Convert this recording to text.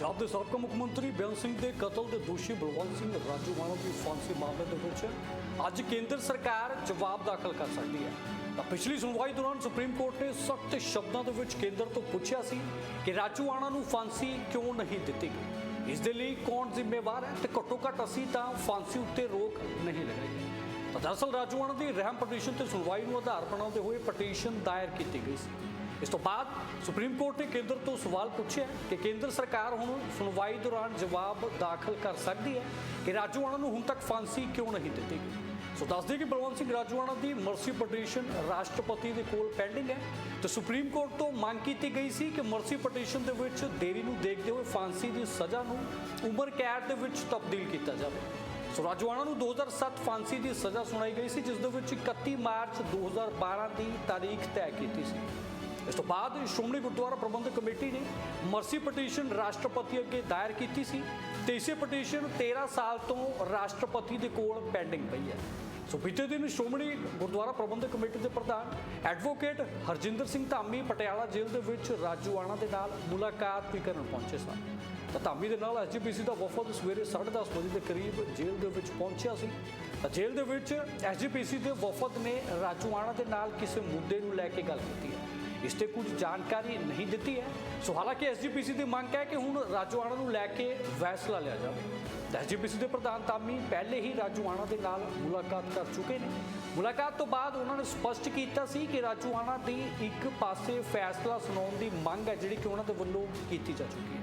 ਪੰਜਾਬ ਦੇ ਸਾਬਕਾ ਮੁੱਖ ਮੰਤਰੀ ਬੇਅੰਤ ਸਿੰਘ ਦੇ ਕਤਲ ਦੇ ਦੋਸ਼ੀ ਬਲਵੰਤ ਸਿੰਘ ਰਾਜੂਵਾਣਾ ਦੀ ਫਾਂਸੀ ਮਾਮਲੇ ਦੇ ਵਿੱਚ ਅੱਜ ਕੇਂਦਰ ਸਰਕਾਰ ਜਵਾਬ ਦਾਖਲ ਕਰ ਸਕਦੀ ਹੈ। ਤਾਂ ਪਿਛਲੀ ਸੁਣਵਾਈ ਦੌਰਾਨ ਸੁਪਰੀਮ ਕੋਰਟ ਨੇ ਸਖਤ ਸ਼ਬਦਾਂ ਦੇ ਵਿੱਚ ਕੇਂਦਰ ਤੋਂ ਪੁੱਛਿਆ ਸੀ ਕਿ ਰਾਜੂਵਾਣਾ ਨੂੰ ਫਾਂਸੀ ਕਿਉਂ ਨਹੀਂ ਦਿੱਤੀ ਗਈ। ਇਸ ਦੇ ਲਈ ਕੌਣ ਜ਼ਿੰਮੇਵਾਰ ਹੈ ਤੇ ਘੱਟੋ ਘੱਟ ਅਸੀਂ ਤਾਂ ਫਾਂਸੀ ਉੱਤੇ ਰੋਕ ਨਹੀਂ ਲਗਾਈ। ਤਾਂ ਦਰਅਸਲ ਰਾਜੂਵਾਣਾ ਦੀ ਰਹਿਮ ਪਟੀਸ਼ਨ ਤੇ ਸੁਣਵਾਈ ਨੂੰ ਆਧਾਰ ਬਣਾਉਂਦੇ ਹੋਏ ਪਟੀਸ਼ਨ ਦਾਇਰ ਕੀਤੀ ਗਈ ਸੀ। ਇਸ ਤੋਂ ਬਾਅਦ ਸੁਪਰੀਮ ਕੋਰਟ ਨੇ ਕੇਂਦਰ ਤੋਂ ਸਵਾਲ ਪੁੱਛਿਆ ਕਿ ਕੇਂਦਰ ਸਰਕਾਰ ਹੁਣ ਸੁਣਵਾਈ ਦੌਰਾਨ ਜਵਾਬ ਦਾਖਲ ਕਰ ਸਕਦੀ ਹੈ ਕਿ ਰਾਜੂਆਣਾ ਨੂੰ ਹੁਣ ਤੱਕ ਫਾਂਸੀ ਕਿਉਂ ਨਹੀਂ ਦਿੱਤੀ ਗਈ? ਸੋ ਦੱਸਦੇ ਕਿ ਬਲਵੰਤ ਸਿੰਘ ਰਾਜੂਆਣਾ ਦੀ ਮਰਸੀ ਪਟੀਸ਼ਨ ਰਾਸ਼ਟਰਪਤੀ ਦੇ ਕੋਲ ਪੈਂਡਿੰਗ ਹੈ ਤੇ ਸੁਪਰੀਮ ਕੋਰਟ ਤੋਂ ਮੰਗ ਕੀਤੀ ਗਈ ਸੀ ਕਿ ਮਰਸੀ ਪਟੀਸ਼ਨ ਦੇ ਵਿੱਚ ਦੇਰੀ ਨੂੰ ਦੇਖਦੇ ਹੋਏ ਫਾਂਸੀ ਦੀ ਸਜ਼ਾ ਨੂੰ ਉਮਰ ਕੈਦ ਦੇ ਵਿੱਚ ਤਬਦੀਲ ਕੀਤਾ ਜਾਵੇ। ਸੋ ਰਾਜਵਾਨਾ ਨੂੰ 2007 ਫਾਂਸੀ ਦੀ ਸਜ਼ਾ ਸੁਣਾਈ ਗਈ ਸੀ, ਜਿਸ ਦੇ ਵਿੱਚ 31 ਮਾਰਚ 2012 ਦੀ ਤਾਰੀਖ ਤੈਅ ਕੀਤੀ ਸੀ। ਇਸ ਤੋਂ ਬਾਅਦ ਸ਼੍ਰੋਮਣੀ ਗੁਰਦੁਆਰਾ ਪ੍ਰਬੰਧਕ ਕਮੇਟੀ ਨੇ ਮਰਸੀ ਪਟੀਸ਼ਨ ਰਾਸ਼ਟਰਪਤੀ ਅੱਗੇ ਦਾਇਰ ਕੀਤੀ ਸੀ ਤੇ ਇਸੇ ਪਟੀਸ਼ਨ 13 ਸਾਲ ਤੋਂ ਰਾਸ਼ਟਰਪਤੀ ਦੇ ਕੋਲ ਪੈਂਡਿੰਗ ਪਈ ਹੈ। ਸੋ ਬੀਤੇ ਦਿਨ ਸ਼੍ਰੋਮਣੀ ਗੁਰਦੁਆਰਾ ਪ੍ਰਬੰਧਕ ਕਮੇਟੀ ਦੇ ਪ੍ਰਧਾਨ ਐਡਵੋਕੇਟ ਹਰਜਿੰਦਰ ਸਿੰਘ ਧਾਮੀ ਪਟਿਆਲਾ ਜੇਲ੍ਹ ਦੇ ਵਿੱਚ ਰਾਜੂਆਣਾ ਦੇ ਨਾਲ ਮੁਲਾਕਾਤ ਵੀ ਕਰਨ ਪਹੁੰਚੇ ਸਨ। ਤਾਂ ਧਾਮੀ ਦੇ ਨਾਲ ਐਸਜੀਪੀਸੀ ਦਾ ਵਫਦ ਸਵੇਰੇ 10:30 ਵਜੇ ਦੇ ਕਰੀਬ ਜੇਲ੍ਹ ਦੇ ਵਿੱਚ ਪਹੁੰਚਿਆ ਸੀ। ਤਾਂ ਜੇਲ੍ਹ ਦੇ ਵਿੱਚ ਐਸਜੀਪੀਸੀ ਦੇ ਵਫਦ ਨੇ ਰਾਜੂਆਣਾ ਦੇ ਨਾਲ ਕਿਸੇ ਮੁੱਦੇ ਨੂੰ ਲੈ ਕੇ ਗੱਲ ਕੀਤੀ ਹੈ। ਇਸ ਤੇ ਕੁਝ ਜਾਣਕਾਰੀ ਨਹੀਂ ਦਿੱਤੀ ਹੈ। ਸੋ ਹਾਲਾਂਕਿ ਐਸਜੀਪੀਸੀ ਦੀ ਮੰਗ ਹੈ ਕਿ ਹੁਣ ਰਾਜੂਆਣਾ ਨੂੰ ਲੈ ਕੇ ਫੈਸਲਾ ਲਿਆ ਜਾਵੇ। ਐਸਜੀਪੀਸੀ ਦੇ ਪ੍ਰਧਾਨ ਤਾਮੀ ਪਹਿਲੇ ਹੀ ਰਾਜੂਆਣਾ ਦੇ ਨਾਲ ਮੁਲਾਕਾਤ ਕਰ ਚੁੱਕੇ ਨੇ। ਮੁਲਾਕਾਤ ਤੋਂ ਬਾਅਦ ਉਹਨਾਂ ਨੇ ਸਪਸ਼ਟ ਕੀਤਾ ਸੀ ਕਿ ਰਾਜੂਆਣਾ ਦੀ ਇੱਕ ਪਾਸੇ ਫੈਸਲਾ ਸੁਣਾਉਣ ਦੀ ਮੰਗ ਹੈ, ਜਿਹੜੀ ਕਿ ਉਹਨਾਂ ਦੇ ਵੱਲੋਂ ਕੀਤੀ ਜਾ ਚੁੱਕੀ ਹੈ।